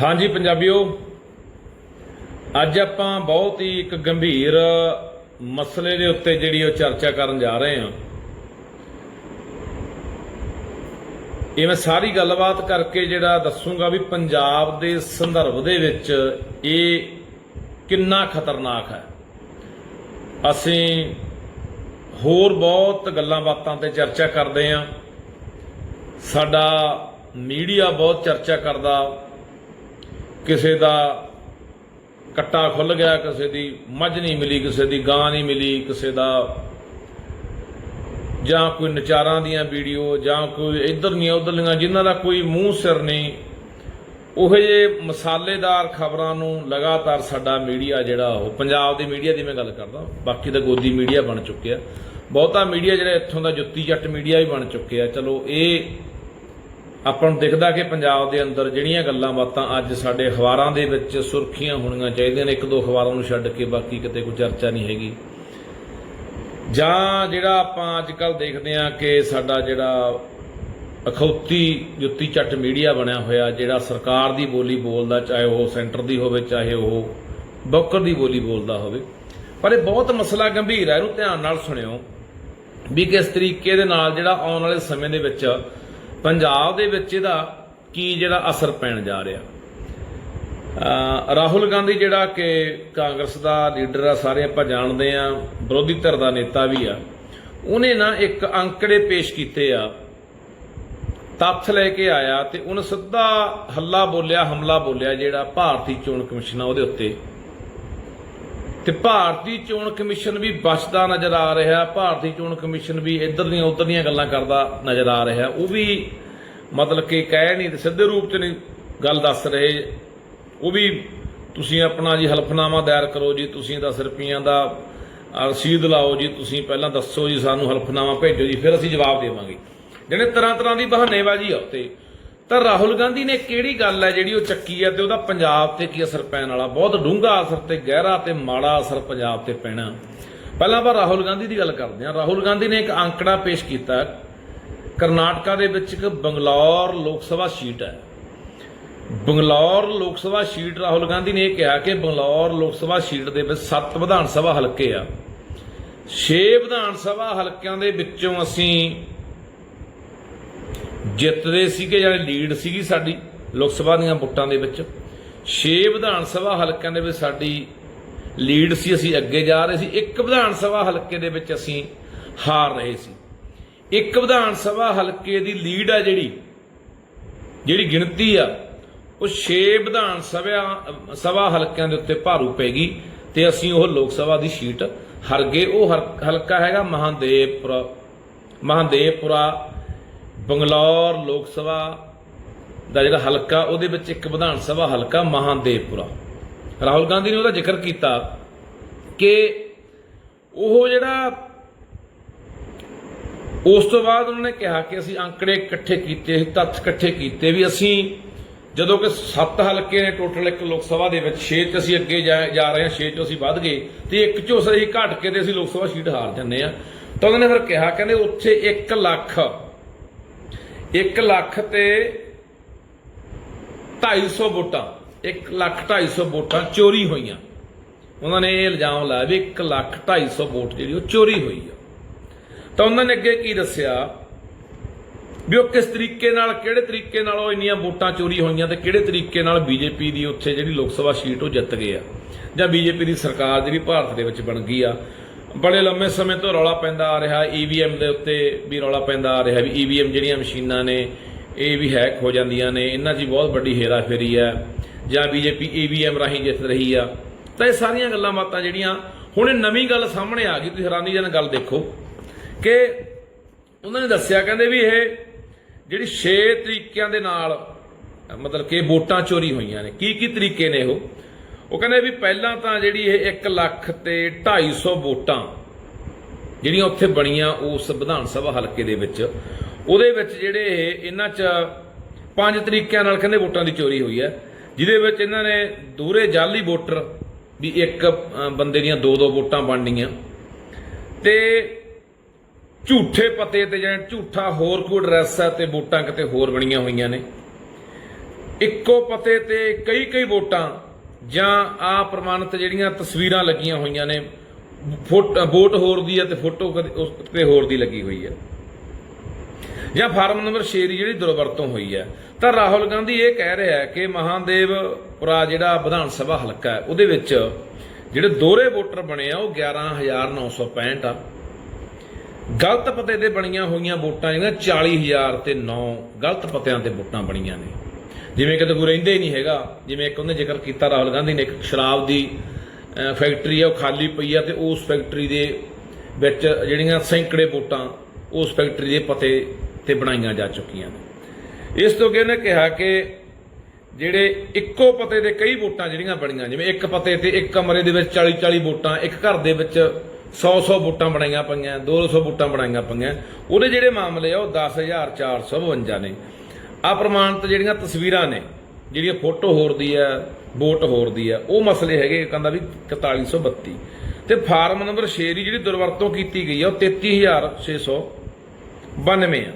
ਹਾਂਜੀ ਪੰਜਾਬੀਓ, ਅੱਜ ਆਪਾਂ ਬਹੁਤ ਹੀ ਇੱਕ ਗੰਭੀਰ ਮਸਲੇ ਦੇ ਉੱਤੇ ਜਿਹੜੀ ਉਹ ਚਰਚਾ ਕਰਨ ਜਾ ਰਹੇ ਹਾਂ। ਇਹ ਮੈਂ ਸਾਰੀ ਗੱਲਬਾਤ ਕਰਕੇ ਜਿਹੜਾ ਦੱਸੂਗਾ ਵੀ ਪੰਜਾਬ ਦੇ ਸੰਦਰਭ ਦੇ ਵਿੱਚ ਇਹ ਕਿੰਨਾ ਖਤਰਨਾਕ ਹੈ। ਅਸੀਂ ਹੋਰ ਬਹੁਤ ਗੱਲਾਂ ਬਾਤਾਂ ਤੇ ਚਰਚਾ ਕਰਦੇ ਹਾਂ। ਸਾਡਾ ਮੀਡੀਆ ਬਹੁਤ ਚਰਚਾ ਕਰਦਾ। ਕਿਸੇ ਦਾ ਕੱਟਾ ਖੁੱਲ ਗਿਆ, ਕਿਸੇ ਦੀ ਮੱਝ ਨਹੀਂ ਮਿਲੀ, ਕਿਸੇ ਦੀ ਗਾਂ ਨਹੀਂ ਮਿਲੀ, ਕਿਸੇ ਦਾ ਜਾਂ ਕੋਈ ਨਚਾਰਾਂ ਦੀਆਂ ਵੀਡੀਓ, ਜਾਂ ਕੋਈ ਇਧਰ ਦੀਆਂ ਉਧਰਲੀਆਂ ਜਿਨ੍ਹਾਂ ਦਾ ਕੋਈ ਮੂੰਹ ਸਿਰ ਨਹੀਂ, ਉਹ ਜੇ ਮਸਾਲੇਦਾਰ ਖਬਰਾਂ ਨੂੰ ਲਗਾਤਾਰ ਸਾਡਾ ਮੀਡੀਆ ਜਿਹੜਾ, ਉਹ ਪੰਜਾਬ ਦੀ ਮੀਡੀਆ ਦੀ ਮੈਂ ਗੱਲ ਕਰਦਾ, ਬਾਕੀ ਤਾਂ ਗੋਦੀ ਮੀਡੀਆ ਬਣ ਚੁੱਕਿਆ। ਬਹੁਤਾ ਮੀਡੀਆ ਜਿਹੜਾ ਇੱਥੋਂ ਦਾ ਜੁੱਤੀ ਜੱਟ ਮੀਡੀਆ ਵੀ ਬਣ ਚੁੱਕਿਆ। ਚਲੋ, ਇਹ ਆਪਾਂ ਨੂੰ ਦਿਖਦਾ ਕਿ ਪੰਜਾਬ ਦੇ ਅੰਦਰ ਜਿਹੜੀਆਂ ਗੱਲਾਂ ਬਾਤਾਂ ਅੱਜ ਸਾਡੇ ਅਖਬਾਰਾਂ ਦੇ ਵਿੱਚ ਸੁਰਖੀਆਂ ਹੋਣੀਆਂ ਚਾਹੀਦੀਆਂ ਨੇ, ਇੱਕ ਦੋ ਅਖਬਾਰਾਂ ਨੂੰ ਛੱਡ ਕੇ, ਬਾਕੀ ਕਿਤੇ ਕੋਈ ਚਰਚਾ ਨਹੀਂ ਹੈਗੀ। ਜਾਂ ਜਿਹੜਾ ਆਪਾਂ ਅੱਜ ਕੱਲ ਦੇਖਦੇ ਹਾਂ ਕਿ ਸਾਡਾ ਜਿਹੜਾ ਅਖੌਤੀ ਜੁੱਤੀ ਚੱਟ ਮੀਡੀਆ ਬਣਿਆ ਹੋਇਆ, ਜਿਹੜਾ ਸਰਕਾਰ ਦੀ ਬੋਲੀ ਬੋਲਦਾ, ਚਾਹੇ ਉਹ ਸੈਂਟਰ ਦੀ ਹੋਵੇ, ਚਾਹੇ ਉਹ ਬੌਕਰ ਦੀ ਬੋਲੀ ਬੋਲਦਾ ਹੋਵੇ, ਪਰ ਇਹ ਬਹੁਤ ਮਸਲਾ ਗੰਭੀਰ ਹੈ। ਇਹਨੂੰ ਧਿਆਨ ਨਾਲ ਸੁਣਿਓ ਵੀ ਕਿਸ ਤਰੀਕੇ ਦੇ ਨਾਲ ਜਿਹੜਾ ਆਉਣ ਵਾਲੇ ਸਮੇਂ ਦੇ ਵਿੱਚ ਪੰਜਾਬ ਦੇ ਵਿੱਚ ਇਹਦਾ ਕੀ ਜਿਹੜਾ ਅਸਰ ਪੈਣ ਜਾ ਰਿਹਾ? ਰਾਹੁਲ ਗਾਂਧੀ ਜਿਹੜਾ ਕਿ ਕਾਂਗਰਸ ਦਾ ਲੀਡਰ ਆ, ਸਾਰੇ ਆਪਾਂ ਜਾਣਦੇ ਆ, ਵਿਰੋਧੀ ਧਿਰ ਦਾ ਨੇਤਾ ਵੀ ਆ, ਉਹਨੇ ਨਾ ਇੱਕ ਅੰਕੜੇ ਪੇਸ਼ ਕੀਤੇ ਆ, ਤੱਥ ਲੈ ਕੇ ਆਇਆ ਤੇ ਉਹਨੇ ਸਿੱਧਾ ਹੱਲਾ ਬੋਲਿਆ, ਹਮਲਾ ਬੋਲਿਆ ਜਿਹੜਾ ਭਾਰਤੀ ਚੋਣ ਕਮਿਸ਼ਨ ਆ ਉਹਦੇ ਉੱਤੇ। ਤੇ ਭਾਰਤੀ ਚੋਣ ਕਮਿਸ਼ਨ ਵੀ ਬਚਦਾ ਨਜ਼ਰ ਆ ਰਿਹਾ। ਭਾਰਤੀ ਚੋਣ ਕਮਿਸ਼ਨ ਵੀ ਇੱਧਰ ਦੀਆਂ ਉੱਧਰ ਦੀਆਂ ਗੱਲਾਂ ਕਰਦਾ ਨਜ਼ਰ ਆ ਰਿਹਾ। ਉਹ ਵੀ ਮਤਲਬ ਕਿ ਕਹਿ ਨਹੀਂ ਤੇ ਸਿੱਧੇ ਰੂਪ 'ਚ ਨਹੀਂ ਗੱਲ ਦੱਸ ਰਹੇ। ਉਹ ਵੀ ਤੁਸੀਂ ਆਪਣਾ ਜੀ ਹਲਫਨਾਮਾ ਦਾਇਰ ਕਰੋ ਜੀ, ਤੁਸੀਂ 10 ਰੁਪਈਆਂ ਦਾ ਰਸੀਦ ਲਾਓ ਜੀ, ਤੁਸੀਂ ਪਹਿਲਾਂ ਦੱਸੋ ਜੀ ਸਾਨੂੰ ਹਲਫਨਾਮਾ ਭੇਜੋ ਜੀ, ਫਿਰ ਅਸੀਂ ਜਵਾਬ ਦੇਵਾਂਗੇ। ਜਿਹੜੇ ਤਰ੍ਹਾਂ ਤਰ੍ਹਾਂ ਦੀ ਬਹਾਨੇਬਾਜ਼ੀ ਆ ਉੱਤੇ ਤਾਂ ਰਾਹੁਲ ਗਾਂਧੀ ਨੇ ਕਿਹੜੀ ਗੱਲ ਹੈ ਜਿਹੜੀ ਉਹ ਚੱਕੀ ਹੈ ਤੇ ਉਹਦਾ ਪੰਜਾਬ ਤੇ ਕੀ ਅਸਰ ਪੈਣ ਵਾਲਾ? ਬਹੁਤ ਡੂੰਘਾ ਅਸਰ ਤੇ ਗਹਿਰਾ ਤੇ ਮਾੜਾ ਅਸਰ ਪੰਜਾਬ ਤੇ ਪੈਣਾ। ਪਹਿਲਾਂ ਆਪਾਂ ਰਾਹੁਲ ਗਾਂਧੀ ਦੀ ਗੱਲ ਕਰਦੇ ਹਾਂ। ਰਾਹੁਲ ਗਾਂਧੀ ਨੇ ਇੱਕ ਅੰਕੜਾ ਪੇਸ਼ ਕੀਤਾ। ਕਰਨਾਟਕਾ ਦੇ ਵਿੱਚ ਇੱਕ ਬੰਗਲੌਰ ਲੋਕ ਸਭਾ ਸੀਟ ਹੈ। ਬੰਗਲੌਰ ਲੋਕ ਸਭਾ ਸੀਟ ਰਾਹੁਲ ਗਾਂਧੀ ਨੇ ਇਹ ਕਿਹਾ ਕਿ ਬੰਗਲੌਰ ਲੋਕ ਸਭਾ ਸੀਟ ਦੇ ਵਿੱਚ 7 ਵਿਧਾਨ ਸਭਾ ਹਲਕੇ ਆ। 6 ਵਿਧਾਨ ਸਭਾ ਹਲਕਿਆਂ ਦੇ ਵਿੱਚੋਂ ਅਸੀਂ ਜਿੱਤਦੇ ਸੀਗੇ ਜਿਹੜੇ ਲੀਡ ਸੀਗੀ ਸਾਡੀ ਲੋਕ ਸਭਾ ਦੀਆਂ ਵੋਟਾਂ ਦੇ ਵਿੱਚ। 6 ਵਿਧਾਨ ਸਭਾ ਹਲਕਿਆਂ ਦੇ ਵਿੱਚ ਸਾਡੀ ਲੀਡ ਸੀ, ਅਸੀਂ ਅੱਗੇ ਜਾ ਰਹੇ ਸੀ। ਇੱਕ ਵਿਧਾਨ ਸਭਾ ਹਲਕੇ ਦੇ ਵਿੱਚ ਅਸੀਂ ਹਾਰ ਰਹੇ ਸੀ। ਇੱਕ ਵਿਧਾਨ ਸਭਾ ਹਲਕੇ ਦੀ ਲੀਡ ਆ ਜਿਹੜੀ ਜਿਹੜੀ ਗਿਣਤੀ ਆ, ਉਹ 6 ਵਿਧਾਨ ਸਭਾ ਸਭਾ ਹਲਕਿਆਂ ਦੇ ਉੱਤੇ ਭਾਰੂ ਪੈ ਗਈ ਤੇ ਅਸੀਂ ਉਹ ਲੋਕ ਸਭਾ ਦੀ ਸੀਟ ਹਰ ਗਏ। ਉਹ ਹਰ- ਹਲਕਾ ਹੈਗਾ ਮਹਾਦੇਵਪੁਰਾ ਮਹਾਦੇਵਪੁਰਾ ਬੰਗਲੌਰ ਲੋਕ ਸਭਾ ਦਾ ਜਿਹੜਾ ਹਲਕਾ, ਉਹਦੇ ਵਿੱਚ ਇੱਕ ਵਿਧਾਨ ਸਭਾ ਹਲਕਾ ਮਹਾਦੇਵਪੁਰਾ। ਰਾਹੁਲ ਗਾਂਧੀ ਨੇ ਉਹਦਾ ਜ਼ਿਕਰ ਕੀਤਾ ਕਿ ਉਹ ਜਿਹੜਾ ਉਸ ਤੋਂ ਬਾਅਦ ਉਹਨਾਂ ਨੇ ਕਿਹਾ ਕਿ ਅਸੀਂ ਅੰਕੜੇ ਇਕੱਠੇ ਕੀਤੇ ਸੀ ਤੱਥ ਇਕੱਠੇ ਕੀਤੇ ਵੀ ਅਸੀਂ ਜਦੋਂ ਕਿ ਸੱਤ ਹਲਕੇ ਨੇ ਟੋਟਲ ਇੱਕ ਲੋਕ ਸਭਾ ਦੇ ਵਿੱਚ 6 ਚ ਅਸੀਂ ਅੱਗੇ ਜਾ ਰਹੇ ਹਾਂ 6 'ਚੋਂ ਅਸੀਂ ਵੱਧ ਗਏ, ਤੇ ਇੱਕ ਚੋਂ ਅਸੀਂ ਘਟ ਕੇ ਤੇ ਅਸੀਂ ਲੋਕ ਸਭਾ ਸੀਟ ਹਾਰ ਜੰਨੇ ਆ ਤਾਂ ਉਹਨਾਂ ਨੇ ਫਿਰ ਕਿਹਾ, ਕਹਿੰਦੇ ਉੱਥੇ 1 ਲੱਖ 1 ਲੱਖ ਤੇ 250 ਵੋਟਾਂ 1 ਲੱਖ 250 ਵੋਟਾਂ ਚੋਰੀ ਹੋਈਆਂ। ਉਹਨਾਂ ਨੇ ਇਹ ਇਲਜ਼ਾਮ ਲਾਇਆ ਵੀ 1 ਲੱਖ 250 ਵੋਟ ਜਿਹੜੀ ਉਹ ਚੋਰੀ ਹੋਈ ਆ। ਤਾਂ ਉਹਨਾਂ ਨੇ ਅੱਗੇ ਕੀ ਦੱਸਿਆ? ਵੀ ਉਹ ਕਿਸ ਤਰੀਕੇ ਨਾਲ, ਕਿਹੜੇ ਤਰੀਕੇ ਨਾਲ ਉਹ ਇੰਨੀਆਂ ਵੋਟਾਂ ਚੋਰੀ ਹੋਈਆਂ ਤੇ ਕਿਹੜੇ ਤਰੀਕੇ ਨਾਲ ਬੀਜੇਪੀ ਦੀ ਉੱਥੇ ਜਿਹੜੀ ਲੋਕ ਸਭਾ ਸੀਟ ਉਹ ਜਿੱਤ ਗਏ ਆ? ਜਾਂ ਬੀਜੇਪੀ ਦੀ ਸਰਕਾਰ ਜਿਹੜੀ ਭਾਰਤ ਦੇ ਵਿੱਚ ਬਣ ਗਈ ਆ ਬੜੇ ਲੰਮੇ ਸਮੇਂ ਤੋਂ ਰੌਲਾ ਪੈਂਦਾ ਆ ਰਿਹਾ। ਈਵੀਐਮ ਦੇ ਉੱਤੇ ਵੀ ਰੌਲਾ ਪੈਂਦਾ ਆ ਰਿਹਾ ਵੀ ਈਵੀਐਮ ਜਿਹੜੀਆਂ ਮਸ਼ੀਨਾਂ ਨੇ, ਇਹ ਵੀ ਹੈਕ ਹੋ ਜਾਂਦੀਆਂ ਨੇ। ਇਹਨਾਂ 'ਚ ਬਹੁਤ ਵੱਡੀ ਹੇਰਾਫੇਰੀ ਆ ਜਾਂ ਬੀਜੇਪੀ ਈਵੀਐਮ ਰਾਹੀਂ ਜਿੱਤ ਰਹੀ ਆ। ਤਾਂ ਇਹ ਸਾਰੀਆਂ ਗੱਲਾਂ ਬਾਤਾਂ ਜਿਹੜੀਆਂ, ਹੁਣ ਇਹ ਨਵੀਂ ਗੱਲ ਸਾਹਮਣੇ ਆ ਗਈ। ਤੁਸੀਂ ਹੈਰਾਨੀਜਨਕ ਗੱਲ ਦੇਖੋ ਕਿ ਉਹਨਾਂ ਨੇ ਦੱਸਿਆ, ਕਹਿੰਦੇ ਵੀ ਇਹ ਜਿਹੜੀ 6 ਤਰੀਕਿਆਂ ਦੇ ਨਾਲ, ਮਤਲਬ ਕਿ ਵੋਟਾਂ ਚੋਰੀ ਹੋਈਆਂ ਨੇ। ਕੀ ਕੀ ਤਰੀਕੇ ਨੇ ਉਹ? ਉਹ ਕਹਿੰਦੇ ਵੀ ਪਹਿਲਾਂ ਤਾਂ ਜਿਹੜੀ ਇਹ 1 ਲੱਖ ਤੇ 250 ਵੋਟਾਂ ਜਿਹੜੀਆਂ ਉੱਥੇ ਬਣੀਆਂ ਉਸ ਵਿਧਾਨ ਸਭਾ ਹਲਕੇ ਦੇ ਵਿੱਚ, ਉਹਦੇ ਵਿੱਚ ਜਿਹੜੇ ਇਹਨਾਂ 'ਚ ਪੰਜ ਤਰੀਕਿਆਂ ਨਾਲ ਕਹਿੰਦੇ ਵੋਟਾਂ ਦੀ ਚੋਰੀ ਹੋਈ ਹੈ, ਜਿਹਦੇ ਵਿੱਚ ਇਹਨਾਂ ਨੇ ਦੂਰੇ ਜਾਲੀ ਵੋਟਰ ਵੀ ਇੱਕ ਬੰਦੇ ਦੀਆਂ ਦੋ ਦੋ ਵੋਟਾਂ ਬਣਨੀਆਂ ਤੇ ਝੂਠੇ ਪਤੇ ਤੇ ਜਿਹੜਾ ਝੂਠਾ ਹੋਰ ਕੋਈ ਐਡਰੈਸ ਹੈ ਤੇ ਵੋਟਾਂ ਕਿਤੇ ਹੋਰ ਬਣੀਆਂ ਹੋਈਆਂ ਨੇ। ਇੱਕੋ ਪਤੇ ਤੇ ਕਈ ਕਈ ਵੋਟਾਂ ਜਾਂ ਆ ਪ੍ਰਮਾਣਿਤ ਜਿਹੜੀਆਂ ਤਸਵੀਰਾਂ ਲੱਗੀਆਂ ਹੋਈਆਂ ਨੇ, ਫੋਟ- ਵੋਟ ਹੋਰ ਦੀ ਹੈ ਤੇ ਫੋਟੋ ਕਦੇ, ਉਸ ਤੇ ਹੋਰ ਦੀ ਲੱਗੀ ਹੋਈ ਹੈ। ਜਾਂ ਫਾਰਮ ਨੰਬਰ 6 ਦੀ ਜਿਹੜੀ ਦੁਰਵਰਤੋਂ ਹੋਈ ਹੈ। ਤਾਂ ਰਾਹੁਲ ਗਾਂਧੀ ਇਹ ਕਹਿ ਰਿਹਾ ਹੈ ਕਿ ਮਹਾਦੇਵਪੁਰਾ ਜਿਹੜਾ ਵਿਧਾਨ ਸਭਾ ਹਲਕਾ ਹੈ, ਉਹਦੇ ਵਿੱਚ ਜਿਹੜੇ ਦੋਹਰੇ ਵੋਟਰ ਬਣੇ ਆ, ਉਹ 11965 ਆ। ਗਲਤ ਪਤੇ ਤੇ ਬਣੀਆਂ ਹੋਈਆਂ ਵੋਟਾਂ ਜਿਹੜੀਆਂ 40000 ਤੇ 9 ਗਲਤ ਪਤਿਆਂ ਤੇ ਵੋਟਾਂ ਬਣੀਆਂ ਨੇ। ਜਿਵੇਂ ਕਿਤੇ ਕੋਈ ਰਹਿੰਦੇ ਹੀ ਨਹੀਂ ਹੈਗਾ, ਜਿਵੇਂ ਇੱਕ ਉਹਨੇ ਜ਼ਿਕਰ ਕੀਤਾ ਰਾਹੁਲ ਗਾਂਧੀ ਨੇ ਇੱਕ ਸ਼ਰਾਬ ਦੀ ਫੈਕਟਰੀ ਆ, ਉਹ ਖਾਲੀ ਪਈ ਆ ਤੇ ਉਸ ਫੈਕਟਰੀ ਦੇ ਵਿੱਚ ਜਿਹੜੀਆਂ ਸੈਂਕੜੇ ਵੋਟਾਂ ਉਸ ਫੈਕਟਰੀ ਦੇ ਪਤੇ ਤੇ ਬਣਾਈਆਂ ਜਾ ਚੁੱਕੀਆਂ ਨੇ। ਇਸ ਤੋਂ ਅੱਗੇ ਉਹਨੇ ਕਿਹਾ ਕਿ ਜਿਹੜੇ ਇੱਕੋ ਪਤੇ ਦੇ ਕਈ ਵੋਟਾਂ ਜਿਹੜੀਆਂ ਬਣੀਆਂ, ਜਿਵੇਂ ਇੱਕ ਪਤੇ ਤੇ ਇੱਕ ਕਮਰੇ ਦੇ ਵਿੱਚ 40 40 ਵੋਟਾਂ, ਇੱਕ ਘਰ ਦੇ ਵਿੱਚ 100 100 ਵੋਟਾਂ ਬਣਾਈਆਂ ਪਈਆਂ 200 ਵੋਟਾਂ ਬਣਾਈਆਂ ਪਈਆਂ, ਉਹਦੇ ਜਿਹੜੇ ਮਾਮਲੇ ਆ ਉਹ 10452 ਨੇ। ਆ ਜਿਹੜੀਆਂ ਤਸਵੀਰਾਂ ਨੇ, ਜਿਹੜੀਆਂ ਫੋਟੋ ਹੋਰ ਦੀ ਆ ਵੋਟ ਹੋਰ ਦੀ ਆ, ਉਹ ਮਸਲੇ ਹੈਗੇ ਕਹਿੰਦਾ ਵੀ 4132 ਤੇ ਫਾਰਮ ਨੰਬਰ 6 ਦੀ ਜਿਹੜੀ ਦੁਰਵਰਤੋਂ ਕੀਤੀ ਗਈ ਆ, ਉਹ 33692 ਆ।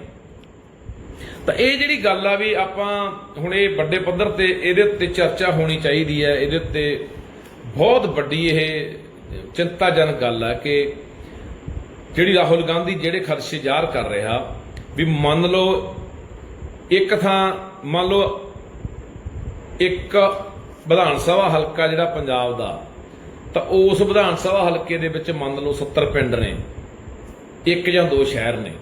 ਤਾਂ ਇਹ ਜਿਹੜੀ ਗੱਲ ਆ ਵੀ ਆਪਾਂ ਹੁਣ ਇਹ ਵੱਡੇ ਪੱਧਰ ਤੇ ਇਹਦੇ ਉੱਤੇ ਚਰਚਾ ਹੋਣੀ ਚਾਹੀਦੀ ਹੈ ਇਹਦੇ ਉੱਤੇ ਬਹੁਤ ਵੱਡੀ ਇਹ ਚਿੰਤਾਜਨਕ ਗੱਲ ਆ ਕਿ ਜਿਹੜੀ ਰਾਹੁਲ ਗਾਂਧੀ ਜਿਹੜੇ ਖਦਸ਼ੇ ਜ਼ਾਹਰ ਕਰ ਰਿਹਾ, ਵੀ ਮੰਨ ਲਓ ਇੱਕ ਥਾਂ, ਮੰਨ ਲਓ, ਇੱਕ ਵਿਧਾਨ ਸਭਾ ਹਲਕਾ ਜਿਹੜਾ ਪੰਜਾਬ ਦਾ, ਤਾਂ ਉਸ ਵਿਧਾਨ ਸਭਾ ਹਲਕੇ ਦੇ ਵਿੱਚ ਮੰਨ ਲਓ 70 ਪਿੰਡ ਨੇ, ਇੱਕ ਜਾਂ ਦੋ ਸ਼ਹਿਰ ਨੇ।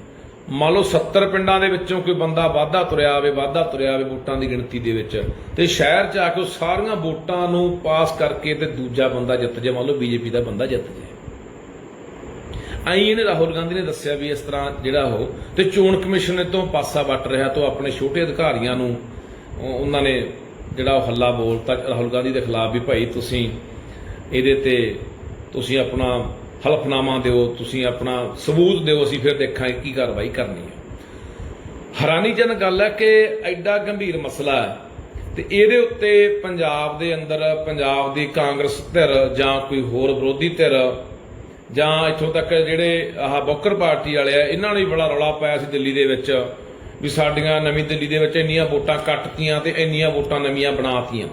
ਮੰਨ ਲਓ 70 ਪਿੰਡਾਂ ਦੇ ਵਿੱਚੋਂ ਕੋਈ ਬੰਦਾ ਵਾਧਾ ਤੁਰਿਆ ਆਵੇ, ਵਾਧਾ ਤੁਰਿਆ ਆਵੇ ਵੋਟਾਂ ਦੀ ਗਿਣਤੀ ਦੇ ਵਿੱਚ, ਤੇ ਸ਼ਹਿਰ 'ਚ ਆ ਕੇ ਉਹ ਸਾਰੀਆਂ ਵੋਟਾਂ ਨੂੰ ਪਾਸ ਕਰਕੇ ਤੇ ਦੂਜਾ ਬੰਦਾ ਜਿੱਤ ਜੇ, ਮੰਨ ਲਓ ਬੀਜੇਪੀ ਦਾ ਬੰਦਾ ਜਿੱਤ ਜੇ। ਆਈ ਇਹਨੇ ਰਾਹੁਲ ਗਾਂਧੀ ਨੇ ਦੱਸਿਆ ਵੀ ਇਸ ਤਰ੍ਹਾਂ ਜਿਹੜਾ ਉਹ, ਤੇ ਚੋਣ ਕਮਿਸ਼ਨ ਤੋਂ ਪਾਸਾ ਵੱਟ ਰਿਹਾ ਤੋਂ ਆਪਣੇ ਛੋਟੇ ਅਧਿਕਾਰੀਆਂ ਨੂੰ ਉਹਨਾਂ ਨੇ ਜਿਹੜਾ ਉਹ ਹੱਲਾ ਬੋਲਤਾ ਰਾਹੁਲ ਗਾਂਧੀ ਦੇ ਖਿਲਾਫ ਵੀ ਭਾਈ ਤੁਸੀਂ ਇਹਦੇ ਤੇ ਤੁਸੀਂ ਆਪਣਾ ਹਲਫਨਾਮਾ ਦਿਓ, ਤੁਸੀਂ ਆਪਣਾ ਸਬੂਤ ਦਿਓ, ਅਸੀਂ ਫਿਰ ਦੇਖਾਂਗੇ ਕੀ ਕਾਰਵਾਈ ਕਰਨੀ ਹੈ। ਹੈਰਾਨੀਜਨਕ ਗੱਲ ਹੈ ਕਿ ਐਡਾ ਗੰਭੀਰ ਮਸਲਾ ਹੈ ਤੇ ਇਹਦੇ ਉੱਤੇ ਪੰਜਾਬ ਦੇ ਅੰਦਰ, ਪੰਜਾਬ ਦੀ ਕਾਂਗਰਸ ਧਿਰ ਜਾਂ ਕੋਈ ਹੋਰ ਵਿਰੋਧੀ ਧਿਰ ਜਾਂ ਇੱਥੋਂ ਤੱਕ ਜਿਹੜੇ ਆਹ ਬੋਕਰ ਪਾਰਟੀ ਵਾਲੇ ਆ, ਇਹਨਾਂ ਨੇ ਵੀ ਬੜਾ ਰੌਲਾ ਪਾਇਆ ਸੀ ਦਿੱਲੀ ਦੇ ਵਿੱਚ ਵੀ ਸਾਡੀਆਂ ਨਵੀਂ ਦਿੱਲੀ ਦੇ ਵਿੱਚ ਇੰਨੀਆਂ ਵੋਟਾਂ ਕੱਟਤੀਆਂ ਤੇ ਇੰਨੀਆਂ ਵੋਟਾਂ ਨਵੀਆਂ ਬਣਾਤੀਆਂ।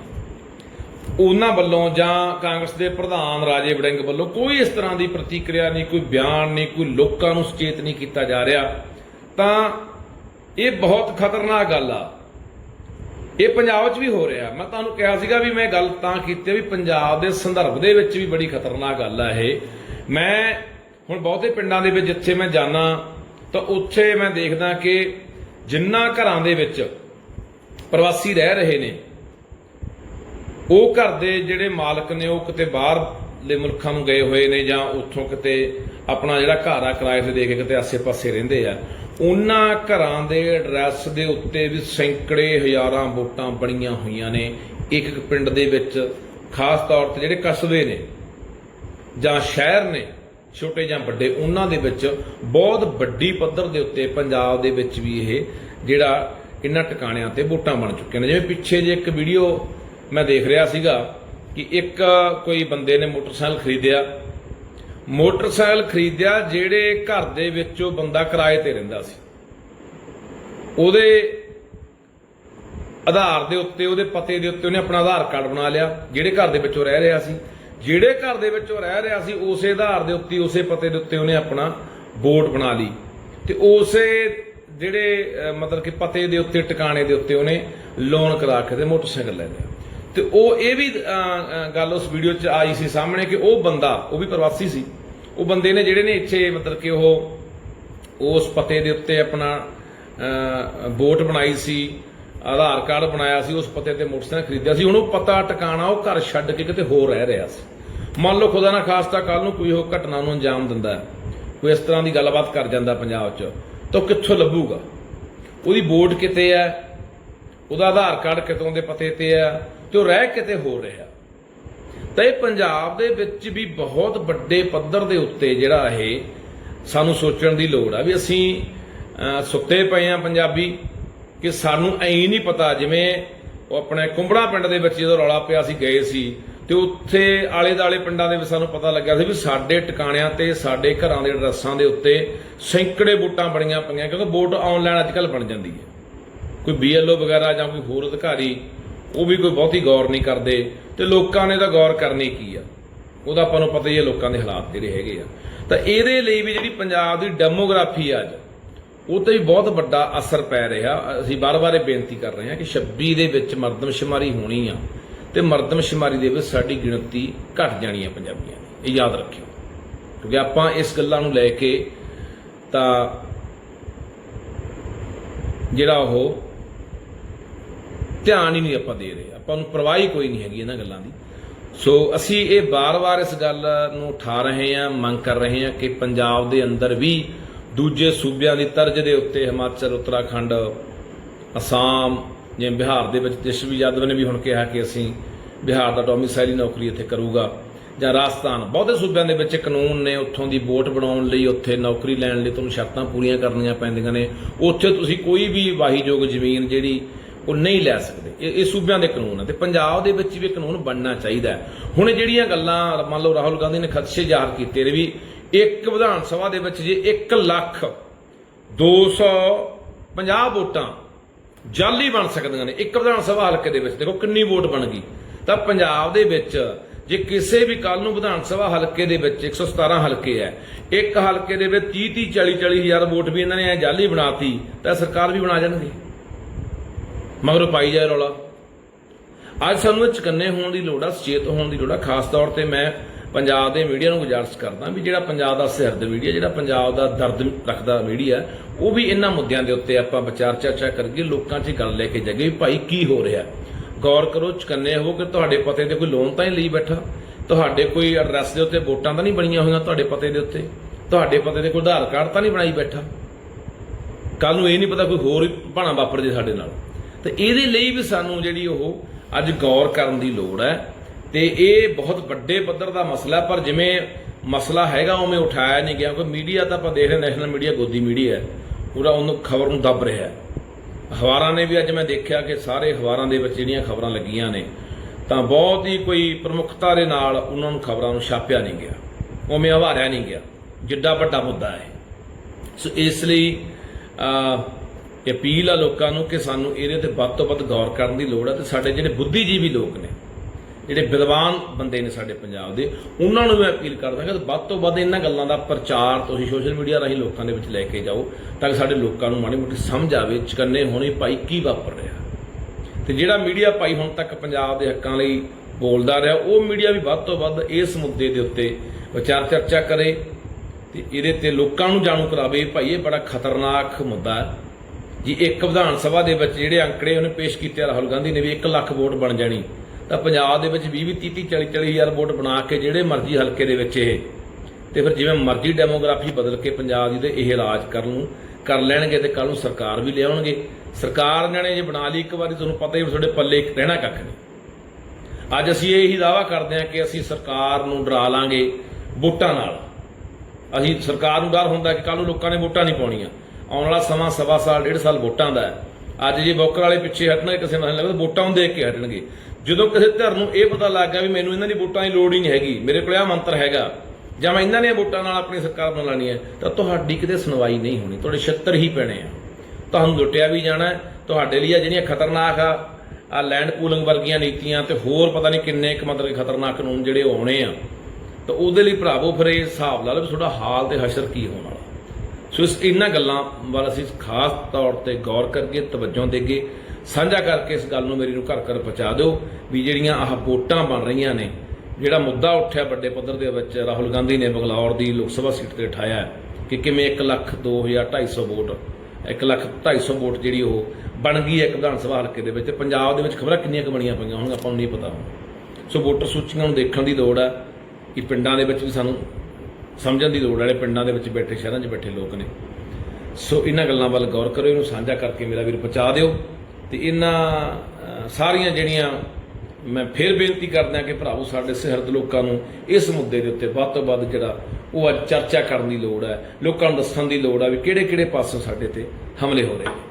ਉਹਨਾਂ ਵੱਲੋਂ ਜਾਂ ਕਾਂਗਰਸ ਦੇ ਪ੍ਰਧਾਨ ਰਾਜੇ ਵੜਿੰਗ ਵੱਲੋਂ ਕੋਈ ਇਸ ਤਰ੍ਹਾਂ ਦੀ ਪ੍ਰਤੀਕਿਰਿਆ ਨਹੀਂ, ਕੋਈ ਬਿਆਨ ਨਹੀਂ, ਕੋਈ ਲੋਕਾਂ ਨੂੰ ਸੁਚੇਤ ਨਹੀਂ ਕੀਤਾ ਜਾ ਰਿਹਾ। ਤਾਂ ਇਹ ਬਹੁਤ ਖਤਰਨਾਕ ਗੱਲ ਆ। ਇਹ ਪੰਜਾਬ 'ਚ ਵੀ ਹੋ ਰਿਹਾ। ਮੈਂ ਤੁਹਾਨੂੰ ਕਿਹਾ ਸੀਗਾ ਵੀ ਮੈਂ ਗੱਲ ਤਾਂ ਕੀਤੀ ਵੀ ਪੰਜਾਬ ਦੇ ਸੰਦਰਭ ਦੇ ਵਿੱਚ ਵੀ ਬੜੀ ਖਤਰਨਾਕ ਗੱਲ ਆ ਇਹ। ਮੈਂ ਹੁਣ ਬਹੁਤੇ ਪਿੰਡਾਂ ਦੇ ਵਿੱਚ ਜਿੱਥੇ ਮੈਂ ਜਾਣਾ ਤਾਂ ਉੱਥੇ ਮੈਂ ਦੇਖਦਾ ਕਿ ਜਿੰਨਾ ਘਰਾਂ ਦੇ ਵਿੱਚ ਪ੍ਰਵਾਸੀ ਰਹਿ ਰਹੇ ਨੇ, ਉਹ ਘਰ ਦੇ ਜਿਹੜੇ ਮਾਲਕ ਨੇ, ਉਹ ਕਿਤੇ ਬਾਹਰ ਦੇ ਮੁਲਕਾਂ ਨੂੰ ਗਏ ਹੋਏ ਨੇ ਜਾਂ ਉੱਥੋਂ ਕਿਤੇ ਆਪਣਾ ਜਿਹੜਾ ਘਰ ਆ, ਕਿਰਾਏ ਤੇ ਦੇ ਕੇ ਕਿਤੇ ਆਸੇ-ਪਾਸੇ ਰਹਿੰਦੇ ਆ, ਉਹਨਾਂ ਘਰਾਂ ਦੇ ਐਡਰੈਸ ਦੇ ਉੱਤੇ ਵੀ ਸੈਂਕੜੇ ਹਜ਼ਾਰਾਂ ਵੋਟਾਂ ਬਣੀਆਂ ਹੋਈਆਂ ਨੇ ਇੱਕ ਇੱਕ ਪਿੰਡ ਦੇ ਵਿੱਚ, ਖਾਸ ਤੌਰ ਤੇ ਜਿਹੜੇ ਕਸਬੇ ਨੇ। ਜਾਂ ਸ਼ਹਿਰ ਨੇ, ਛੋਟੇ ਜਾਂ ਵੱਡੇ, ਉਹਨਾਂ ਦੇ ਵਿੱਚ ਬਹੁਤ ਵੱਡੀ ਪੱਧਰ ਦੇ ਉੱਤੇ ਪੰਜਾਬ ਦੇ ਵਿੱਚ ਵੀ ਇਹ ਜਿਹੜਾ ਇਹਨਾਂ ਟਿਕਾਣਿਆਂ ਤੇ ਵੋਟਾਂ ਬਣ ਚੁੱਕੀਆਂ ਨੇ। ਜਿਵੇਂ ਪਿੱਛੇ ਜੇ ਇੱਕ ਵੀਡੀਓ ਮੈਂ ਦੇਖ ਰਿਹਾ ਸੀਗਾ ਕਿ ਇੱਕ ਕੋਈ ਬੰਦੇ ਨੇ ਮੋਟਰਸਾਈਕਲ ਖਰੀਦਿਆ। ਮੋਟਰਸਾਈਕਲ ਖਰੀਦਿਆ ਜਿਹੜੇ ਘਰ ਦੇ ਵਿੱਚ ਉਹ ਬੰਦਾ ਕਿਰਾਏ ਤੇ ਰਹਿੰਦਾ ਸੀ। ਉਹਦੇ ਆਧਾਰ ਦੇ ਉੱਤੇ, ਉਹਦੇ ਪਤੇ ਦੇ ਉੱਤੇ ਉਹਨੇ ਆਪਣਾ ਆਧਾਰ ਕਾਰਡ ਬਣਾ ਲਿਆ, ਜਿਹੜੇ ਘਰ ਦੇ ਵਿੱਚ ਉਹ ਰਹਿ ਰਿਹਾ ਸੀ। ਜਿਹੜੇ ਘਰ ਦੇ ਵਿੱਚ ਉਹ ਰਹਿ ਰਿਹਾ ਸੀ ਉਸੇ ਆਧਾਰ ਦੇ ਉੱਤੇ ਉਸੇ ਪਤੇ ਦੇ ਉੱਤੇ ਉਹਨੇ ਆਪਣਾ ਵੋਟ ਬਣਾ ਲਈ। ਤੇ ਉਸੇ ਜਿਹੜੇ ਮਤਲਬ ਕਿ ਪਤੇ ਦੇ ਉੱਤੇ ਟਿਕਾਣੇ ਦੇ ਉੱਤੇ ਉਹਨੇ ਲੋਨ ਕਰਾ ਕੇ ਤੇ ਮੋਟਰਸਾਈਕਲ ਲੈ ਲਿਆ। ਤੇ ਉਹ ਇਹ ਵੀ ਗੱਲ ਉਸ ਵੀਡੀਓ 'ਚ ਆਈ ਸੀ ਸਾਹਮਣੇ ਕਿ ਉਹ ਬੰਦਾ ਉਹ ਵੀ ਪ੍ਰਵਾਸੀ ਸੀ। ਉਹ ਬੰਦੇ ਨੇ ਜਿਹੜੇ ਨੇ ਇੱਥੇ ਮਤਲਬ ਕਿ ਉਹ ਉਸ ਪਤੇ ਦੇ ਉੱਤੇ ਆਪਣਾ ਅਹ, ਵੋਟ ਬਣਾਈ ਸੀ ਆਧਾਰ ਕਾਰਡ ਬਣਾਇਆ ਸੀ ਉਸ ਪਤੇ ਤੇ ਮੋਟਰਸਾਈਕਲ ਖਰੀਦਿਆ ਸੀ। ਉਹਨੂੰ ਪਤਾ ਟਿਕਾਣਾ ਉਹ ਘਰ ਛੱਡ ਕੇ ਕਿਤੇ ਹੋਰ ਰਹਿ ਰਿਹਾ ਸੀ। ਮੰਨ ਲਓ ਖੁਦਾ ਨਾ ਖਾਸਤਾ ਕੱਲ ਨੂੰ ਕੋਈ ਉਹ ਘਟਨਾ ਨੂੰ ਅੰਜਾਮ ਦਿੰਦਾ ਹੈ, ਕੋਈ ਇਸ ਤਰ੍ਹਾਂ ਦੀ ਗੱਲਬਾਤ ਕਰ ਜਾਂਦਾ ਪੰਜਾਬ 'ਚ ਤਾਂ ਉਹ ਕਿੱਥੋਂ ਲੱਭੂਗਾ? ਉਹਦੀ ਵੋਟ ਕਿਤੇ ਹੈ? ਉਹਦਾ ਆਧਾਰ ਕਾਰਡ ਕਿਤੋਂ ਦੇ ਪਤੇ ਤੇ ਆ ਤੇ ਉਹ ਰਹਿ ਕਿਤੇ ਹੋ ਰਿਹਾ? ਤਾਂ ਇਹ ਪੰਜਾਬ ਦੇ ਵਿੱਚ ਵੀ ਬਹੁਤ ਵੱਡੇ ਪੱਧਰ ਦੇ ਉੱਤੇ ਜਿਹੜਾ ਇਹ ਸਾਨੂੰ ਸੋਚਣ ਦੀ ਲੋੜ ਆ ਵੀ ਅਸੀਂ ਸੁੱਤੇ ਪਏ ਆ ਪੰਜਾਬੀ ਕਿ ਸਾਨੂੰ ਐਂ ਨਹੀਂ ਪਤਾ ਜਿਵੇਂ ਉਹ ਆਪਣੇ ਕੁੰਬੜਾ ਪਿੰਡ ਦੇ ਵਿੱਚ ਜਦੋਂ ਰੌਲਾ ਪਿਆ ਸੀ ਗਏ ਸੀ ਤੇ ਉੱਥੇ ਆਲੇ ਦਾਲੇ ਪਿੰਡਾਂ ਦੇ ਵਿੱਚ ਸਾਨੂੰ ਪਤਾ ਲੱਗਿਆ ਸੀ ਵੀ ਸਾਡੇ ਟਿਕਾਣਿਆਂ ਤੇ, ਸਾਡੇ ਘਰਾਂ ਦੇ ਐਡਰੈਸਾਂ ਦੇ ਉੱਤੇ ਸੈਂਕੜੇ ਵੋਟਾਂ ਬਣੀਆਂ ਪਈਆਂ, ਕਿਉਂਕਿ ਵੋਟ ਆਨਲਾਈਨ ਅੱਜਕੱਲ ਬਣ ਜਾਂਦੀ ਹੈ। ਕੋਈ ਬੀਐਲਓ ਵਗੈਰਾ ਜਾਂ ਕੋਈ ਹੋਰ ਅਧਿਕਾਰੀ, ਉਹ ਵੀ ਕੋਈ ਬਹੁਤੀ ਗੌਰ ਨਹੀਂ ਕਰਦੇ, ਤੇ ਲੋਕਾਂ ਨੇ ਤਾਂ ਗੌਰ ਕਰਨੀ ਕੀ ਆ? ਉਹਦਾ ਆਪਾਂ ਨੂੰ ਪਤਾ ਹੀ ਹੈ ਲੋਕਾਂ ਦੇ ਹਾਲਾਤ ਜਿਹੜੇ ਹੈਗੇ ਆ। ਤਾਂ ਇਹਦੇ ਲਈ ਵੀ ਜਿਹੜੀ ਪੰਜਾਬ ਦੀ ਡੈਮੋਗ੍ਰਾਫੀ ਆ ਅੱਜ, ਉਹ ਤੇ ਵੀ ਬਹੁਤ ਵੱਡਾ ਅਸਰ ਪੈ ਰਿਹਾ। ਅਸੀਂ ਬਾਰ-ਬਾਰ ਇਹ ਬੇਨਤੀ ਕਰ ਰਹੇ ਹਾਂ ਕਿ 26 ਦੇ ਵਿੱਚ ਮਰਦਮਸ਼ੁਮਾਰੀ ਹੋਣੀ ਆ। ਤੇ ਮਰਦਮਸ਼ੁਮਾਰੀ ਦੇ ਵਿੱਚ ਸਾਡੀ ਗਿਣਤੀ ਘਟ ਜਾਣੀ ਹੈ ਪੰਜਾਬੀਆਂ ਦੀ। ਇਹ ਯਾਦ ਰੱਖਿਓ। ਕਿਉਂਕਿ ਆਪਾਂ ਇਸ ਗੱਲਾਂ ਨੂੰ ਲੈ ਕੇ ਤਾਂ ਜਿਹੜਾ ਉਹ ਧਿਆਨ ਹੀ ਨਹੀਂ ਆਪਾਂ ਦੇ ਰਹੇ। ਆਪਾਂ ਨੂੰ ਪਰਵਾਹ ਹੀ ਕੋਈ ਨਹੀਂ ਹੈਗੀ ਇਹਨਾਂ ਗੱਲਾਂ ਦੀ। ਸੋ ਅਸੀਂ ਇਹ ਬਾਰ-ਬਾਰ ਇਸ ਗੱਲ ਨੂੰ ਉਠਾ ਰਹੇ ਹਾਂ, ਮੰਗ ਕਰ ਰਹੇ ਹਾਂ ਕਿ ਪੰਜਾਬ ਦੇ ਅੰਦਰ ਵੀ ਦੂਜੇ ਸੂਬਿਆਂ ਦੀ ਤਰਜ਼ ਦੇ ਉੱਤੇ ਹਿਮਾਚਲ, ਉੱਤਰਾਖੰਡ, ਅਸਾਮ ਜਿਵੇਂ ਬਿਹਾਰ ਦੇ ਵਿੱਚ ਜਸ਼ਵੀ ਯਾਦਵ ਨੇ ਵੀ ਹੁਣ ਕਿਹਾ ਕਿ ਅਸੀਂ ਬਿਹਾਰ ਦਾ ਡੋਮਿਸਾਈਲੀ ਨੌਕਰੀ ਇੱਥੇ ਕਰੂਗਾ। ਜਾਂ ਰਾਜਸਥਾਨ, ਬਹੁਤੇ ਸੂਬਿਆਂ ਦੇ ਵਿੱਚ ਕਾਨੂੰਨ ਨੇ ਉੱਥੋਂ ਦੀ ਵੋਟ ਬਣਾਉਣ ਲਈ ਉੱਥੇ ਨੌਕਰੀ ਲੈਣ ਲਈ ਤੁਹਾਨੂੰ ਸ਼ਰਤਾਂ ਪੂਰੀਆਂ ਕਰਨੀਆਂ ਪੈਂਦੀਆਂ ਨੇ। ਉੱਥੇ ਤੁਸੀਂ ਕੋਈ ਵੀ ਵਾਹੀਯੋਗ ਜ਼ਮੀਨ ਜਿਹੜੀ, ਉਹ ਨਹੀਂ ਲੈ ਸਕਦੇ। ਇਹ ਇਹ ਸੂਬਿਆਂ ਦੇ ਕਾਨੂੰਨ ਆ ਤੇ ਪੰਜਾਬ ਦੇ ਵਿੱਚ ਵੀ ਕਾਨੂੰਨ ਬਣਨਾ ਚਾਹੀਦਾ ਹੁਣ ਇਹ ਜਿਹੜੀਆਂ ਗੱਲਾਂ ਮੰਨ ਲਓ ਰਾਹੁਲ ਗਾਂਧੀ ਨੇ ਖਦਸ਼ੇ ਜ਼ਾਹਰ ਕੀਤੇ ਨੇ ਵੀ ਇੱਕ ਵਿਧਾਨ ਸਭਾ ਦੇ ਵਿੱਚ ਜੇ 1 ਲੱਖ 250 ਵੋਟਾਂ ਜਾਲੀ ਬਣ ਸਕਦੀਆਂ ਨੇ। ਇੱਕ ਵਿਧਾਨ ਸਭਾ ਹਲਕੇ ਦੇ ਵਿੱਚ ਦੇਖੋ ਕਿੰਨੀ ਵੋਟ ਬਣ ਗਈ। ਤਾਂ ਪੰਜਾਬ ਦੇ ਵਿੱਚ ਜੇ ਕਿਸੇ ਵੀ ਕੱਲ ਨੂੰ ਵਿਧਾਨ ਸਭਾ ਹਲਕੇ ਦੇ ਵਿੱਚ 117 ਹਲਕੇ ਹੈ, ਇੱਕ ਹਲਕੇ ਦੇ ਵਿੱਚ 30 30 40 40 ਹਜ਼ਾਰ ਵੋਟ ਵੀ ਇਹਨਾਂ ਨੇ ਐ ਜਾਲੀ ਬਣਾਤੀ, ਤਾਂ ਸਰਕਾਰ ਵੀ ਬਣਾ ਜਾਣਗੇ ਮਗਰੋਂ ਪਾਈ ਜਾਏ ਰੌਲਾ। ਅੱਜ ਸਾਨੂੰ ਇਹ ਚਕੰਨੇ ਹੋਣ ਦੀ ਲੋੜ ਆ, ਸੁਚੇਤ ਹੋਣ ਦੀ ਲੋੜ ਆ, ਖਾਸ ਤੌਰ ਤੇ ਮੈਂ ਪੰਜਾਬ ਦੇ ਮੀਡੀਆ ਨੂੰ ਗੁਜ਼ਾਰਿਸ਼ ਕਰਦਾ ਵੀ ਜਿਹੜਾ ਪੰਜਾਬ ਦਾ ਸਿਰਦ ਮੀਡੀਆ, ਜਿਹੜਾ ਪੰਜਾਬ ਦਾ ਦਰਦ ਰੱਖਦਾ ਮੀਡੀਆ, ਉਹ ਵੀ ਇਹਨਾਂ ਮੁੱਦਿਆਂ ਦੇ ਉੱਤੇ ਆਪਾਂ ਵਿਚਾਰ ਚਰਚਾ ਕਰਕੇ ਲੋਕਾਂ 'ਚ ਗੱਲ ਲੈ ਕੇ ਜਾਗੇ ਵੀ ਭਾਈ ਕੀ ਹੋ ਰਿਹਾ। ਗੌਰ ਕਰੋ, ਚਕੰਨੇ ਹੋ ਕਿ ਤੁਹਾਡੇ ਪਤੇ ਤੇ ਕੋਈ ਲੋਨ ਤਾਂ ਹੀ ਲਈ ਬੈਠਾ। ਤੁਹਾਡੇ ਕੋਈ ਐਡਰੈਸ ਦੇ ਉੱਤੇ ਵੋਟਾਂ ਤਾਂ ਨਹੀਂ ਬਣੀਆਂ ਹੋਈਆਂ ਤੁਹਾਡੇ ਪਤੇ ਦੇ ਉੱਤੇ। ਤੁਹਾਡੇ ਪਤੇ ਤੇ ਕੋਈ ਆਧਾਰ ਕਾਰਡ ਤਾਂ ਨਹੀਂ ਬਣਾਈ ਬੈਠਾ। ਕੱਲ ਨੂੰ ਇਹ ਨਹੀਂ ਪਤਾ ਕੋਈ ਹੋਰ ਭਾਣਾ ਵਾਪਰ ਜੇ ਸਾਡੇ ਨਾਲ। ਤੇ ਇਹਦੇ ਲਈ ਵੀ ਸਾਨੂੰ ਜਿਹੜੀ ਉਹ ਅੱਜ ਗੌਰ ਕਰਨ ਦੀ ਲੋੜ ਹੈ ਤੇ ਇਹ ਬਹੁਤ ਵੱਡੇ ਪੱਧਰ ਦਾ ਮਸਲਾ ਪਰ ਜਿਵੇਂ ਮਸਲਾ ਹੈਗਾ ਉਵੇਂ ਉਠਾਇਆ ਨਹੀਂ ਗਿਆ, ਕਿਉਂਕਿ ਮੀਡੀਆ ਤਾਂ ਆਪਾਂ ਦੇਖ ਰਹੇ ਨੈਸ਼ਨਲ ਮੀਡੀਆ ਗੋਦੀ ਮੀਡੀਆ ਹੈ, ਪੂਰਾ ਉਹਨੂੰ ਖਬਰ ਨੂੰ ਦੱਬ ਰਿਹਾ ਹੈ। ਅਖਬਾਰਾਂ ਨੇ ਵੀ ਅੱਜ ਮੈਂ ਦੇਖਿਆ ਕਿ ਸਾਰੇ ਅਖਬਾਰਾਂ ਦੇ ਵਿੱਚ ਜਿਹੜੀਆਂ ਖਬਰਾਂ ਲੱਗੀਆਂ ਨੇ, ਤਾਂ ਬਹੁਤ ਹੀ ਕੋਈ ਪ੍ਰਮੁੱਖਤਾ ਦੇ ਨਾਲ ਉਹਨਾਂ ਨੂੰ ਖਬਰਾਂ ਨੂੰ ਛਾਪਿਆ ਨਹੀਂ ਗਿਆ, ਉਵੇਂ ਹਵਾਰਿਆ ਨਹੀਂ ਗਿਆ, ਜਿੱਡਾ ਵੱਡਾ ਮੁੱਦਾ ਹੈ। ਸੋ ਇਸ ਲਈ ਅਪੀਲ ਆ ਲੋਕਾਂ ਨੂੰ ਕਿ ਸਾਨੂੰ ਇਹਦੇ ਤੇ ਵੱਧ ਤੋਂ ਵੱਧ ਗੌਰ ਕਰਨ ਦੀ ਲੋੜ ਹੈ, ਤੇ ਸਾਡੇ ਜਿਹੜੇ ਬੁੱਧੀਜੀਵੀ ਲੋਕ ਨੇ ਜਿਹੜੇ ਵਿਦਵਾਨ ਬੰਦੇ ਨੇ ਸਾਡੇ ਪੰਜਾਬ ਦੇ, ਉਹਨਾਂ ਨੂੰ ਮੈਂ ਅਪੀਲ ਕਰਦਾ ਕਿ ਵੱਧ ਤੋਂ ਵੱਧ ਇਹਨਾਂ ਗੱਲਾਂ ਦਾ ਪ੍ਰਚਾਰ ਤੁਸੀਂ ਸੋਸ਼ਲ ਮੀਡੀਆ ਰਾਹੀਂ ਲੋਕਾਂ ਦੇ ਵਿੱਚ ਲੈ ਕੇ ਜਾਓ, ਤਾਂ ਕਿ ਸਾਡੇ ਲੋਕਾਂ ਨੂੰ ਮਾੜੀ ਮੋਟੀ ਸਮਝ ਆਵੇ ਚਕੰਨੇ ਹੋਣੇ ਭਾਈ ਕੀ ਵਾਪਰ ਰਿਹਾ। ਤੇ ਜਿਹੜਾ ਮੀਡੀਆ ਭਾਈ ਹੁਣ ਤੱਕ ਪੰਜਾਬ ਦੇ ਹੱਕਾਂ ਲਈ ਬੋਲਦਾ ਰਿਹਾ, ਉਹ ਮੀਡੀਆ ਵੀ ਵੱਧ ਤੋਂ ਵੱਧ ਇਸ ਮੁੱਦੇ ਦੇ ਉੱਤੇ ਵਿਚਾਰ ਚਰਚਾ ਕਰੇ ਤੇ ਇਹਦੇ ਤੇ ਲੋਕਾਂ ਨੂੰ ਜਾਣੂ ਕਰਾਵੇ। ਭਾਈ ਇਹ ਬੜਾ ਖਤਰਨਾਕ ਮੁੱਦਾ ਹੈ। ਜੀ, ਇੱਕ ਵਿਧਾਨ ਸਭਾ ਦੇ ਵਿੱਚ ਜਿਹੜੇ ਅੰਕੜੇ ਉਹਨੇ ਪੇਸ਼ ਕੀਤੇ ਆ, ਰਾਹੁਲ ਗਾਂਧੀ ਨੇ ਵੀ 1 ਲੱਖ ਵੋਟ ਬਣ ਜਾਣੀ। ਤਾਂ ਪੰਜਾਬ ਦੇ ਵਿੱਚ 20 20 30 40 40 ਹਜ਼ਾਰ ਵੋਟ ਬਣਾ ਕੇ ਜਿਹੜੇ ਮਰਜ਼ੀ ਹਲਕੇ ਦੇ ਵਿੱਚ ਇਹ, ਤੇ ਫਿਰ ਜਿਵੇਂ ਮਰਜ਼ੀ ਡੈਮੋਗ੍ਰਾਫੀ ਬਦਲ ਕੇ ਪੰਜਾਬ ਦੀ ਤੇ ਇਹ ਰਾਜ ਕਰਨ ਨੂੰ ਕਰ ਲੈਣਗੇ ਤੇ ਕੱਲ ਨੂੰ ਸਰਕਾਰ ਵੀ ਲਿਆਉਣਗੇ ਸਰਕਾਰ ਨੇ ਜੇ ਬਣਾ ਲਈ ਇੱਕ ਵਾਰੀ, ਤੁਹਾਨੂੰ ਪਤਾ ਹੀ ਤੁਹਾਡੇ ਪੱਲੇ ਰਹਿਣਾ ਕੱਖ ਨਹੀਂ। ਅੱਜ ਅਸੀਂ ਇਹੀ ਦਾਵਾ ਕਰਦੇ ਹਾਂ ਕਿ ਅਸੀਂ ਸਰਕਾਰ ਨੂੰ ਡਰਾ ਲਾਂਗੇ ਵੋਟਾਂ ਨਾਲ। ਅਸੀਂ ਸਰਕਾਰ ਨੂੰ ਡਰ ਹੁੰਦਾ ਕਿ ਕੱਲ ਨੂੰ ਲੋਕਾਂ ਨੇ ਵੋਟਾਂ ਨਹੀਂ ਪਾਉਣੀਆਂ। ਆਉਣ ਵਾਲਾ ਸਮਾਂ ਸਵਾ ਸਾਲ, ਡੇਢ ਸਾਲ ਵੋਟਾਂ ਦਾ ਹੈ। ਅੱਜ ਜੇ ਬੋਕਰ ਵਾਲੇ ਪਿੱਛੇ ਹਟਣਗੇ ਕਿਸੇ ਨੂੰ ਲੱਗਦਾ ਵੋਟਾਂ ਨੂੰ ਦੇਖ ਕੇ ਹਟਣਗੇ। ਜਦੋਂ ਕਿਸੇ ਧਿਰ ਨੂੰ ਇਹ ਪਤਾ ਲੱਗ ਗਿਆ ਵੀ ਮੈਨੂੰ ਇਹਨਾਂ ਦੀ ਵੋਟਾਂ ਦੀ ਲੋੜ ਹੀ ਨਹੀਂ ਹੈਗੀ, ਮੇਰੇ ਕੋਲ ਆ ਮੰਤਰ ਹੈਗਾ, ਜਾਂ ਮੈਂ ਇਹਨਾਂ ਦੀਆਂ ਵੋਟਾਂ ਨਾਲ ਆਪਣੀ ਸਰਕਾਰ ਬਣਾ ਲੈਣੀ ਹੈ, ਤਾਂ ਤੁਹਾਡੀ ਕਿਤੇ ਸੁਣਵਾਈ ਨਹੀਂ ਹੋਣੀ, ਤੁਹਾਡੇ 76 ਹੀ ਪੈਣੇ ਆ। ਤੁਹਾਨੂੰ ਲੁੱਟਿਆ ਵੀ ਜਾਣਾ ਤੁਹਾਡੇ ਲਈ ਆ ਜਿਹੜੀਆਂ ਖਤਰਨਾਕ ਆ ਆ ਲੈਂਡ ਪੂਲਿੰਗ ਵਰਗੀਆਂ ਨੀਤੀਆਂ ਤੇ ਹੋਰ ਪਤਾ ਨਹੀਂ ਕਿੰਨੇ ਕੁ ਮਤਲਬ ਖਤਰਨਾਕ ਕਾਨੂੰਨ ਜਿਹੜੇ ਉਹ ਆਉਣੇ ਆ, ਤਾਂ ਉਹਦੇ ਲਈ ਭਰਾਵੋ ਫਿਰ ਇਹ ਹਿਸਾਬ ਲਾ ਲਓ ਵੀ ਤੁਹਾਡਾ ਹਾਲ ਤੇ ਹਸ਼ਰ ਕੀ ਹੋਣ ਵਾਲਾ। ਸੋ ਇਸ ਇਹਨਾਂ ਗੱਲਾਂ ਵੱਲ ਅਸੀਂ ਖਾਸ ਤੌਰ ਤੇ ਗੌਰ ਕਰਕੇ ਤਵੱਜੋ ਦੇਗੇ। ਸਾਂਝਾ ਕਰਕੇ ਇਸ ਗੱਲ ਨੂੰ ਮੇਰੀ ਨੂੰ ਘਰ ਘਰ ਪਹੁੰਚਾ ਦਿਓ ਵੀ ਜਿਹੜੀਆਂ ਆਹ ਵੋਟਾਂ ਬਣ ਰਹੀਆਂ ਨੇ, ਜਿਹੜਾ ਮੁੱਦਾ ਉੱਠਿਆ ਵੱਡੇ ਪੱਧਰ ਦੇ ਵਿੱਚ ਰਾਹੁਲ ਗਾਂਧੀ ਨੇ ਬਗਲੌਰ ਦੀ ਲੋਕ ਸਭਾ ਸੀਟ ਤੇ ਉਠਾਇਆ ਕਿ ਕਿਵੇਂ 1 ਲੱਖ 2250 ਵੋਟ 1 ਲੱਖ 250 ਵੋਟ ਜਿਹੜੀ ਉਹ ਬਣ ਗਈ ਹੈ ਇੱਕ ਵਿਧਾਨ ਸਭਾ ਹਲਕੇ ਦੇ ਵਿੱਚ, ਪੰਜਾਬ ਦੇ ਵਿੱਚ ਖਬਰਾਂ ਕਿੰਨੀਆਂ ਕੁ ਬਣੀਆਂ ਪਈਆਂ ਹੁਣ ਆਪਾਂ ਨੂੰ ਨਹੀਂ ਪਤਾ। ਸੋ ਵੋਟਰ ਸੂਚੀਆਂ ਨੂੰ ਦੇਖਣ ਦੀ ਲੋੜ ਹੈ ਕਿ ਪਿੰਡਾਂ ਦੇ ਵਿੱਚ ਵੀ ਸਾਨੂੰ ਸਮਝਣ ਦੀ ਲੋੜ ਹੈ, ਜਿਹੜੇ ਪਿੰਡਾਂ ਦੇ ਵਿੱਚ ਬੈਠੇ ਸ਼ਹਿਰਾਂ 'ਚ ਬੈਠੇ ਲੋਕ ਨੇ। ਸੋ ਇਹਨਾਂ ਗੱਲਾਂ ਵੱਲ ਗੌਰ ਕਰੋ ਇਹਨੂੰ ਸਾਂਝਾ ਕਰਕੇ ਮੇਰਾ ਵੀਰ ਪਹੁੰਚਾ ਦਿਓ। ਤੇ ਇਹਨਾਂ ਸਾਰੀਆਂ ਜਿਹੜੀਆਂ ਮੈਂ ਫਿਰ ਬੇਨਤੀ ਕਰਦਾ ਕਿ ਭਰਾਵੋ ਸਾਡੇ ਸਿਹਰਦ ਲੋਕਾਂ ਨੂੰ ਇਸ ਮੁੱਦੇ ਦੇ ਉੱਤੇ ਵੱਧ ਤੋਂ ਵੱਧ ਜਿਹੜਾ ਉਹ ਅੱਜ ਚਰਚਾ ਕਰਨ ਦੀ ਲੋੜ ਹੈ, ਲੋਕਾਂ ਨੂੰ ਦੱਸਣ ਦੀ ਲੋੜ ਹੈ ਵੀ ਕਿਹੜੇ ਕਿਹੜੇ ਪਾਸੋਂ ਸਾਡੇ ਤੇ ਹਮਲੇ ਹੋ ਰਹੇ ਨੇ।